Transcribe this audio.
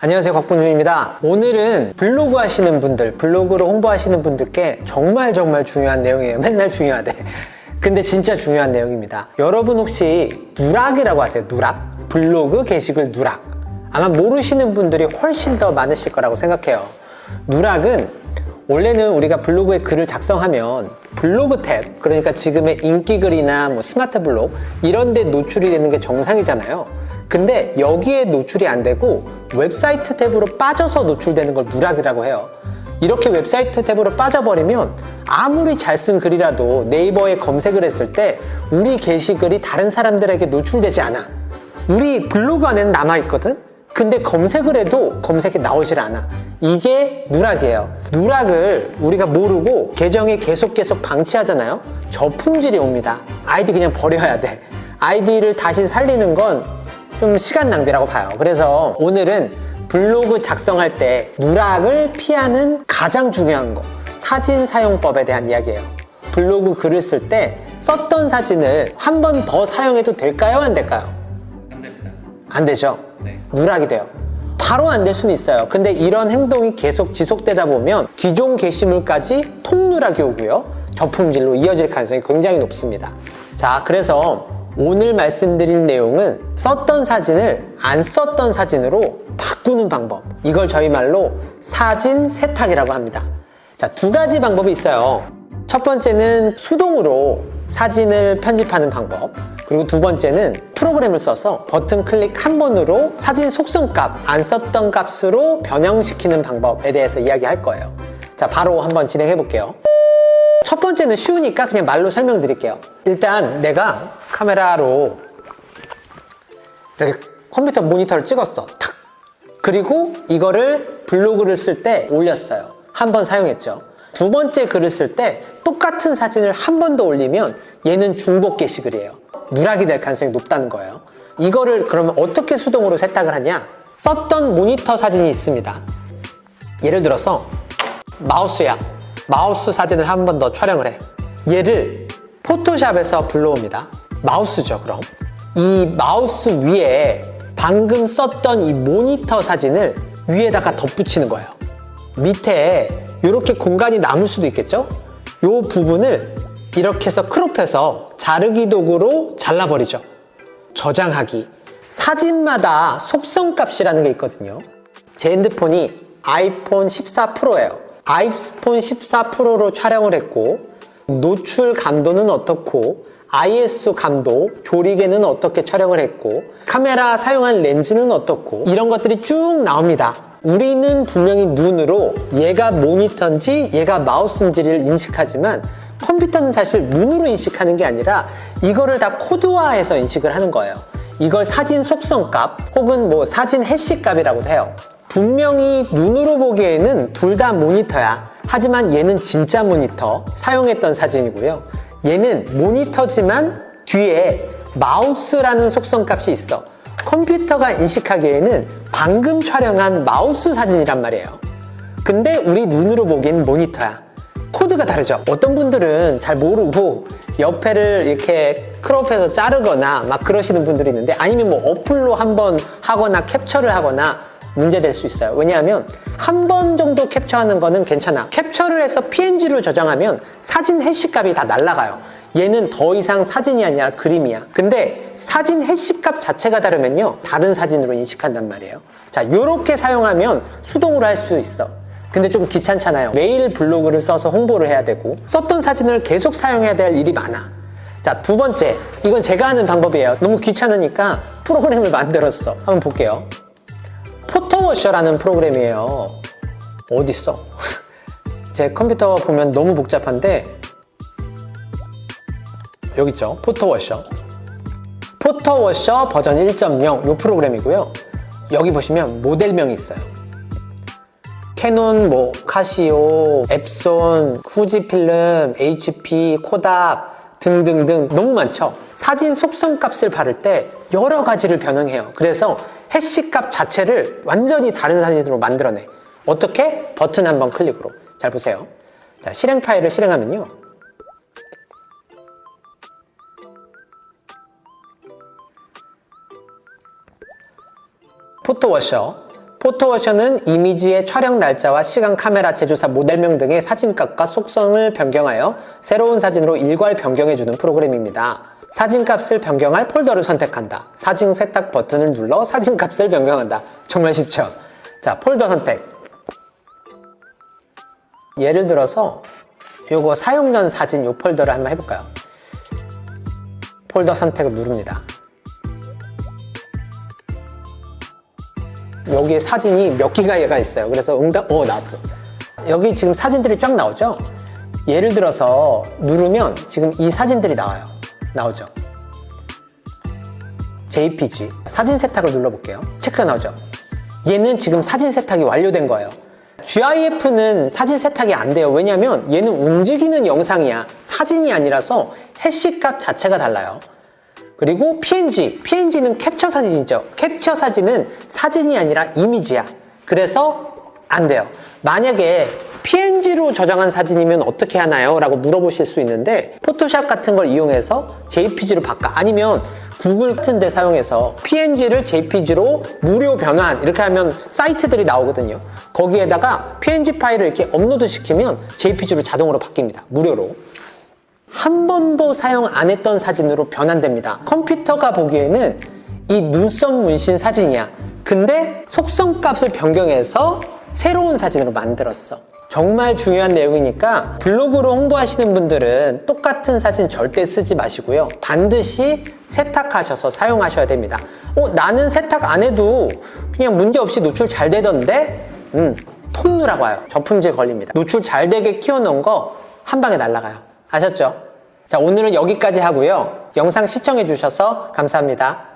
안녕하세요 곽본준입니다. 오늘은 블로그 하시는 분들 블로그로 홍보하시는 분들께 정말 정말 중요한 내용이에요. 맨날 중요하대. 근데 진짜 중요한 내용입니다. 여러분 혹시 누락이라고 아세요? 누락? 블로그 게시글 누락. 아마 모르시는 분들이 훨씬 더 많으실 거라고 생각해요. 누락은 원래는 우리가 블로그에 글을 작성하면 블로그 탭 그러니까 지금의 인기 글이나 뭐 스마트 블록 이런 데 노출이 되는 게 정상이잖아요 근데 여기에 노출이 안 되고 웹사이트 탭으로 빠져서 노출되는 걸 누락이라고 해요. 이렇게 웹사이트 탭으로 빠져버리면 아무리 잘 쓴 글이라도 네이버에 검색을 했을 때 우리 게시글이 다른 사람들에게 노출되지 않아. 우리 블로그 안에는 남아있거든? 근데 검색을 해도 검색이 나오질 않아. 이게 누락이에요. 누락을 우리가 모르고 계정에 계속 계속 방치하잖아요? 저품질이 옵니다. 아이디 그냥 버려야 돼. 아이디를 다시 살리는 건 좀 시간 낭비라고 봐요. 그래서 오늘은 블로그 작성할 때 누락을 피하는 가장 중요한 거 사진 사용법에 대한 이야기예요. 블로그 글을 쓸 때 썼던 사진을 한 번 더 사용해도 될까요? 안 될까요? 안 됩니다. 안 되죠. 네. 누락이 돼요. 바로 안 될 수는 있어요. 근데 이런 행동이 계속 지속되다 보면 기존 게시물까지 통누락이 오고요. 저품질로 이어질 가능성이 굉장히 높습니다. 자, 그래서 오늘 말씀드릴 내용은 썼던 사진을 안 썼던 사진으로 바꾸는 방법. 이걸 저희 말로 사진 세탁이라고 합니다. 자, 두 가지 방법이 있어요. 첫 번째는 수동으로 사진을 편집하는 방법. 그리고 두 번째는 프로그램을 써서 버튼 클릭 한 번으로 사진 속성 값, 안 썼던 값으로 변형시키는 방법에 대해서 이야기할 거예요. 자, 바로 한번 진행해 볼게요. 첫 번째는 쉬우니까 그냥 말로 설명드릴게요. 일단 내가 카메라로 이렇게 컴퓨터 모니터를 찍었어. 탁. 그리고 이거를 블로그를 쓸 때 올렸어요. 한 번 사용했죠. 두 번째 글을 쓸 때 똑같은 사진을 한 번 더 올리면 얘는 중복 게시글이 에요. 누락이 될 가능성이 높다는 거예요. 이거를 그러면 어떻게 수동으로 세탁을 하냐? 썼던 모니터 사진이 있습니다. 예를 들어서 마우스야. 마우스 사진을 한 번 더 촬영을 해. 얘를 포토샵에서 불러옵니다. 마우스죠, 그럼. 이 마우스 위에 방금 썼던 이 모니터 사진을 위에다가 덧붙이는 거예요. 밑에 이렇게 공간이 남을 수도 있겠죠? 이 부분을 이렇게 해서 크롭해서 자르기 도구로 잘라버리죠. 저장하기. 사진마다 속성 값이라는 게 있거든요. 제 핸드폰이 아이폰 14 프로예요. 아이폰 14 프로로 촬영을 했고, 노출 감도는 어떻고, ISO 감도, 조리개는 어떻게 촬영을 했고, 카메라 사용한 렌즈는 어떻고, 이런 것들이 쭉 나옵니다. 우리는 분명히 눈으로 얘가 모니터인지 얘가 마우스인지를 인식하지만 컴퓨터는 사실 눈으로 인식하는 게 아니라 이거를 다 코드화해서 인식을 하는 거예요. 이걸 사진 속성 값 혹은 뭐 사진 해시 값이라고도 해요. 분명히 눈으로 보기에는 둘 다 모니터야. 하지만 얘는 진짜 모니터, 사용했던 사진이고요. 얘는 모니터지만 뒤에 마우스라는 속성 값이 있어. 컴퓨터가 인식하기에는 방금 촬영한 마우스 사진이란 말이에요. 근데 우리 눈으로 보기엔 모니터야. 코드가 다르죠. 어떤 분들은 잘 모르고 옆에를 이렇게 크롭해서 자르거나 막 그러시는 분들이 있는데 아니면 뭐 어플로 한번 하거나 캡처를 하거나 문제될 수 있어요. 왜냐하면 한 번 정도 캡처하는 거는 괜찮아. 캡처를 해서 PNG로 저장하면 사진 해시값이 다 날라가요. 얘는 더 이상 사진이 아니라 그림이야. 근데 사진 해시값 자체가 다르면요. 다른 사진으로 인식한단 말이에요. 자, 요렇게 사용하면 수동으로 할 수 있어. 근데 좀 귀찮잖아요. 매일 블로그를 써서 홍보를 해야 되고 썼던 사진을 계속 사용해야 될 일이 많아. 자, 두 번째. 이건 제가 하는 방법이에요. 너무 귀찮으니까 프로그램을 만들었어. 한번 볼게요. 포토워셔라는 프로그램이에요. 어딨어? 제 컴퓨터 보면 너무 복잡한데 여기 있죠. 포토워셔. 포토워셔 버전 1.0 이 프로그램이고요. 여기 보시면 모델명이 있어요. 캐논, 뭐 카시오, 앱손, 후지필름, HP, 코닥 등등등 너무 많죠. 사진 속성 값을 바를 때 여러 가지를 변형해요. 그래서 해시 값 자체를 완전히 다른 사진으로 만들어내. 어떻게? 버튼 한 번 클릭으로. 잘 보세요. 자, 실행 파일을 실행하면요. 포토워셔 포토워션은 이미지의 촬영 날짜와 시간, 카메라, 제조사, 모델명 등의 사진값과 속성을 변경하여 새로운 사진으로 일괄 변경해주는 프로그램입니다. 사진값을 변경할 폴더를 선택한다. 사진 세탁 버튼을 눌러 사진값을 변경한다. 정말 쉽죠? 자, 폴더 선택. 예를 들어서 요거 사용 전 사진 요 폴더를 한번 해볼까요? 폴더 선택을 누릅니다. 여기에 사진이 몇 기가가 있어요. 그래서 응답, 어, 나왔어. 여기 지금 사진들이 쫙 나오죠? 예를 들어서 누르면 지금 이 사진들이 나와요. 나오죠? JPG. 사진 세탁을 눌러볼게요. 체크가 나오죠? 얘는 지금 사진 세탁이 완료된 거예요. GIF는 사진 세탁이 안 돼요. 왜냐면 얘는 움직이는 영상이야. 사진이 아니라서 해시 값 자체가 달라요. 그리고 PNG, PNG는 캡처 사진이죠. 캡처 사진은 사진이 아니라 이미지야. 그래서 안 돼요. 만약에 PNG로 저장한 사진이면 어떻게 하나요? 라고 물어보실 수 있는데 포토샵 같은 걸 이용해서 JPG로 바꿔. 아니면 구글 같은 데 사용해서 PNG를 JPG로 무료 변환 이렇게 하면 사이트들이 나오거든요. 거기에다가 PNG 파일을 이렇게 업로드 시키면 JPG로 자동으로 바뀝니다. 무료로. 한 번도 사용 안 했던 사진으로 변환됩니다. 컴퓨터가 보기에는 이 눈썹 문신 사진이야. 근데 속성 값을 변경해서 새로운 사진으로 만들었어. 정말 중요한 내용이니까 블로그로 홍보하시는 분들은 똑같은 사진 절대 쓰지 마시고요. 반드시 세탁하셔서 사용하셔야 됩니다. 어, 나는 세탁 안 해도 그냥 문제없이 노출 잘 되던데? 음, 통누라고 해요. 저품질 걸립니다. 노출 잘 되게 키워놓은 거 한 방에 날아가요. 아셨죠? 자, 오늘은 여기까지 하고요. 영상 시청해 주셔서 감사합니다.